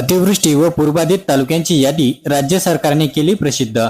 अतिवृष्टी व पूर्वाधित तालुक्यांची यादी राज्य सरकारने केली प्रसिद्ध.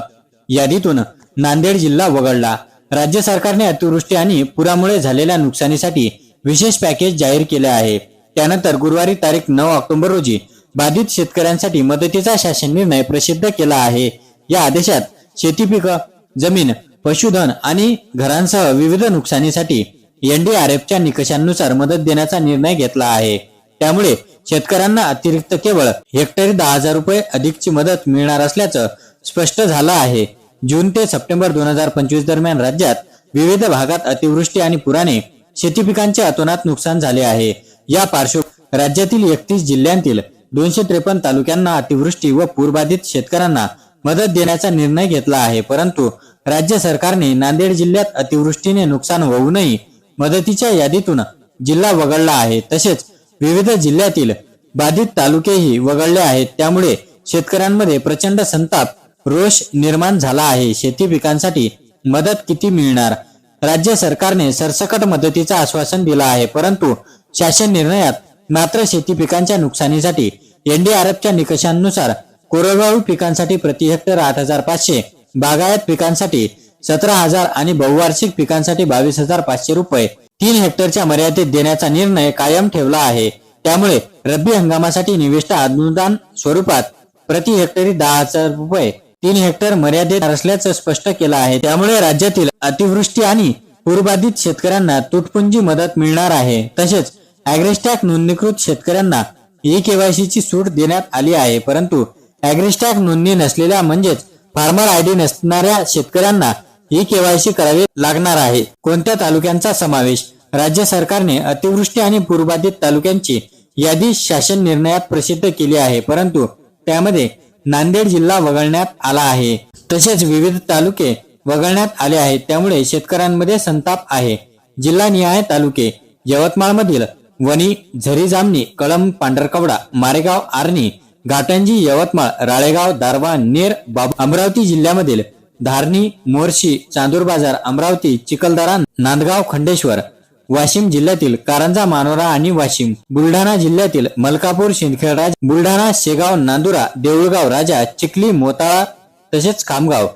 यादीतून नांदेड जिल्हा वगळला. राज्य सरकारने अतिवृष्टी आणि पुरामुळे झालेल्या नुकसानीसाठी विशेष पॅकेज जाहीर केले आहे. त्यानंतर गुरुवारी तारीख नऊ ऑक्टोबर रोजी बाधित शेतकऱ्यांसाठी मदतीचा शासन निर्णय प्रसिद्ध केला आहे. या आदेशात शेती पिकं जमीन पशुधन आणि घरांसह विविध नुकसानीसाठी एनडीआरएफच्या निकषांनुसार मदत देण्याचा निर्णय घेतला आहे. त्यामुळे शेतकऱ्यांना अतिरिक्त केवळ हेक्टरी दहा हजार रुपये अधिकची मदत मिळणार असल्याचं स्पष्ट झालं आहे. जून ते सप्टेंबर दोन हजार पंचवीस दरम्यान राज्यात विविध भागात अतिवृष्टी आणि पुराने शेती पिकांचे अतोनात नुकसान झाले आहे. या पार्श्व राज्यातील एकतीस जिल्ह्यांतील दोनशे त्रेपन्न तालुक्यांना अतिवृष्टी व पूरबाधित शेतकऱ्यांना मदत देण्याचा निर्णय घेतला आहे. परंतु राज्य सरकारने नांदेड जिल्ह्यात अतिवृष्टीने नुकसान होऊनही मदतीच्या यादीतून जिल्हा वगळला आहे. तसेच विविध जिल्ह्यातील बाधित तालुकेही वगळले आहेत. त्यामुळे शेतकऱ्यांमध्ये प्रचंड संताप रोष निर्माण झाला आहे. शेती पिकांसाठी मदत किती मिळणार? राज्य सरकारने सरसकट मदतीचं आश्वासन दिलं आहे. परंतु शासन निर्णयात मात्र शेती पिकांच्या नुकसानीसाठी एनडीआरएफच्या निकषांनुसार कोरडवाहू पिकांसाठी प्रति हेक्टर आठ हजार पाचशे बागायत पिकांसाठी सतरा हजार आणि बहुवार्षिक पिकांसाठी बावीस हजार पाचशे रुपये. तीन हेक्टरच्या मर्यादेत देण्याचा निर्णय कायम ठेवला आहे. त्यामुळे रब्बी हंगामासाठी निविष्ट अनुदान स्वरूपात प्रति हेक्टरी दहा हजार रुपये. तीन हेक्टर मर्यादेत असल्याचं स्पष्ट केलं आहे. त्यामुळे राज्यातील अतिवृष्टी आणि पूरबाधित शेतकऱ्यांना तुटपुंजी मदत मिळणार आहे. तसेच अॅग्रेस्टॅक नोंदणीकृत शेतकऱ्यांना ई केवायसीची सूट देण्यात आली आहे. परंतु अॅग्रेस्टॅक नोंदणी नसलेल्या म्हणजेच फार्मर आयडी नसणाऱ्या शेतकऱ्यांना ई केवायसी करावी लागणार आहे. कोणत्या तालुक्यांचा समावेश? राज्य सरकारने अतिवृष्टी आणि पूरबाधित तालुक्यांची यादी शासन निर्णयात प्रसिद्ध केली आहे परंतु त्यामध्ये नांदेड जिल्हा वगळण्यात आला आहे. तसेच विविध तालुके वगळण्यात आले आहेत त्यामुळे शेतकऱ्यांमध्ये संताप आहे. जिल्हानिहाय तालुके यवतमाळमधील वणी झरी जामणी कळम पांढरकवडा मारेगाव आर्णी घाटंजी यवतमाळ राळेगाव दारवा नेर बाबू अमरावती जिल्ह्यामधील धारणी मोर्शी चांदूर बाजार अमरावती चिखलदरा नांदगाव खंडेश्वर वाशिम जिल्ह्यातील कारंजा मानोरा आणि वाशिम बुलढाणा जिल्ह्यातील मलकापूर शिंदखेडराज बुलढाणा शेगाव नांदुरा देऊळगाव राजा चिखली मोताळा तसेच खामगाव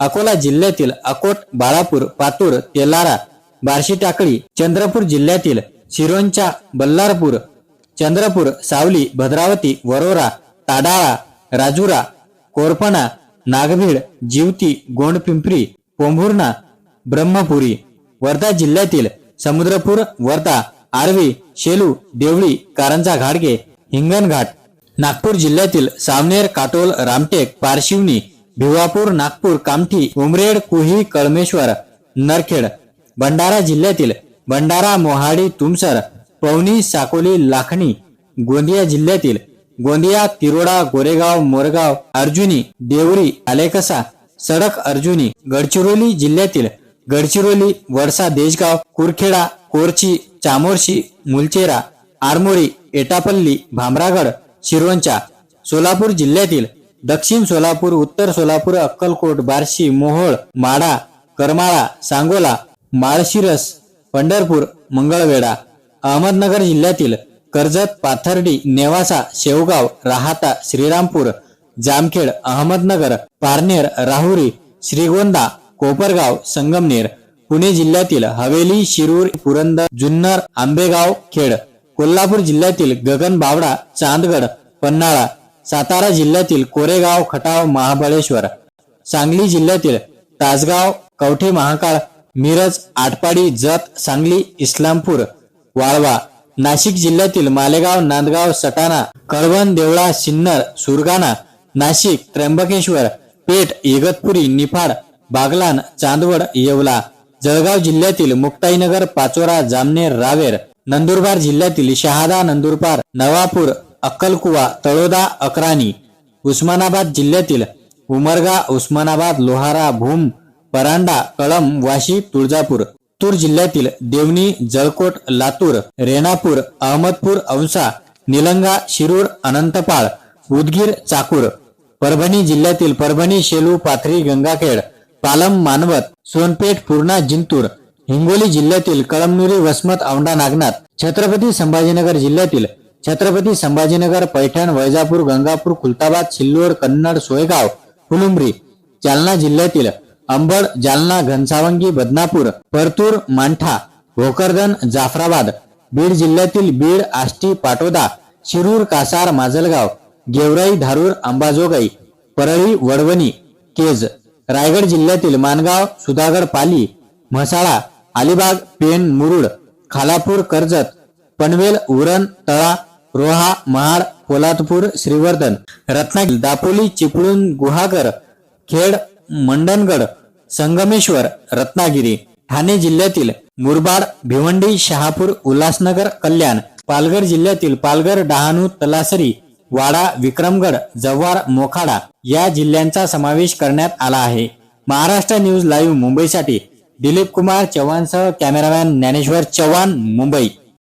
अकोला जिल्ह्यातील अकोट बाळापूर पातूर तेलारा बार्शी टाकळी चंद्रपूर जिल्ह्यातील शिरोंचा बल्लारपूर चंद्रपूर सावली भद्रावती वरोरा ताडाळा राजुरा कोरपणा नागभीड जिवती गोंडपिंपरी पोंभुर्णा ब्रह्मपुरी वर्धा जिल्ह्यातील समुद्रपूर वर्धा आर्वी शेलू देवळी कारंजा घाडगे हिंगणघाट नागपूर जिल्ह्यातील सावनेर काटोल रामटेक पारशिवनी भिवापूर नागपूर कामठी उमरेड कुही कळमेश्वर नरखेड भंडारा जिल्ह्यातील भंडारा मोहाडी तुमसर पवनी साकोली लाखणी गोंदिया जिल्ह्यातील गोंदिया तिरोडा गोरेगाव मोरगाव अर्जुनी देवरी आलेकसा सडक अर्जुनी गडचिरोली जिल्ह्यातील गडचिरोली वडसा देशगाव कुरखेडा कोरची चामोर्शी मुलचेरा आरमोरी एटापल्ली भामरागड शिरोंचा सोलापूर जिल्ह्यातील दक्षिण सोलापूर उत्तर सोलापूर अक्कलकोट बार्शी मोहोळ माडा करमाळा सांगोला माळशिरस पंढरपूर मंगळवेढा अहमदनगर जिल्ह्यातील कर्जत पाथर्डी नेवासा शेवगाव राहाता श्रीरामपूर जामखेड अहमदनगर पारनेर राहुरी श्रीगोंदा कोपरगाव संगमनेर पुणे जिल्ह्यातील हवेली शिरूर पुरंदर जुन्नर आंबेगाव खेड कोल्हापूर जिल्ह्यातील गगन बावडा चांदगड पन्हाळा सातारा जिल्ह्यातील कोरेगाव खटाव महाबळेश्वर सांगली जिल्ह्यातील तासगाव कवठे महाकाळ मिरज आटपाडी जत सांगली इस्लामपूर वाळवा. नाशिक जिल्ह्यातील मालेगाव नांदगाव सटाणा कळवण देवळा सिन्नर सुरगाणा नाशिक त्र्यंबकेश्वर पेठ इगतपुरी निफाड बागलान चांदवड येवला जळगाव जिल्ह्यातील मुक्ताईनगर पाचोरा जामनेर रावेर नंदुरबार जिल्ह्यातील शहादा नंदुरबार नवापूर अक्कलकुवा तळोदा अक्राणी उस्मानाबाद जिल्ह्यातील उमरगा उस्मानाबाद लोहारा भूम परांडा कळम वाशी तुळजापूर लातूर जिल्ह्यातील देवणी जळकोट लातूर रेणापूर अहमदपूर औसा निलंगा शिरूर अनंतपाळ उदगीर चाकूर परभणी जिल्ह्यातील परभणी शेलू पाथरी गंगाखेड पालम मानवत सोनपेठ पूर्णा जिंतूर हिंगोली जिल्ह्यातील कळमनुरी वसमत औंढा नागनाथ छत्रपती संभाजीनगर जिल्ह्यातील छत्रपती संभाजीनगर पैठण वैजापूर गंगापूर खुलताबाद सिल्लोड कन्नड सोयगाव फुलुंबरी जालना जिल्ह्यातील अंबड जालना घनसावंगी बदनापूर परतूर मांठा भोकरदन जाफराबाद बीड जिल्ह्यातील बीड आष्टी पाटोदा शिरूर कासार माजलगाव गेवराई धारूर अंबाजोगाई परळी वडवणी केज रायगड जिल्ह्यातील मानगाव सुधागड पाली म्हसाळा अलिबाग पेण मुरुड खालापूर कर्जत पनवेल उरण तळा रोहा महाड पोलादपूर श्रीवर्धन रत्नागिरी दापोली चिपळूण गुहागर खेड मंडणगड संगमेश्वर रत्नागिरी ठाणे जिल्ह्यातील मुरबाड भिवंडी शहापूर उल्हासनगर कल्याण पालघर जिल्ह्यातील पालघर डहाणू तलासरी वाडा विक्रमगड जव्हार मोखाडा या जिल्ह्यांचा समावेश करण्यात आला आहे. महाराष्ट्र न्यूज लाईव्ह मुंबईसाठी दिलीप कुमार चव्हाणसह कॅमेरामॅन ज्ञानेश्वर चव्हाण मुंबई.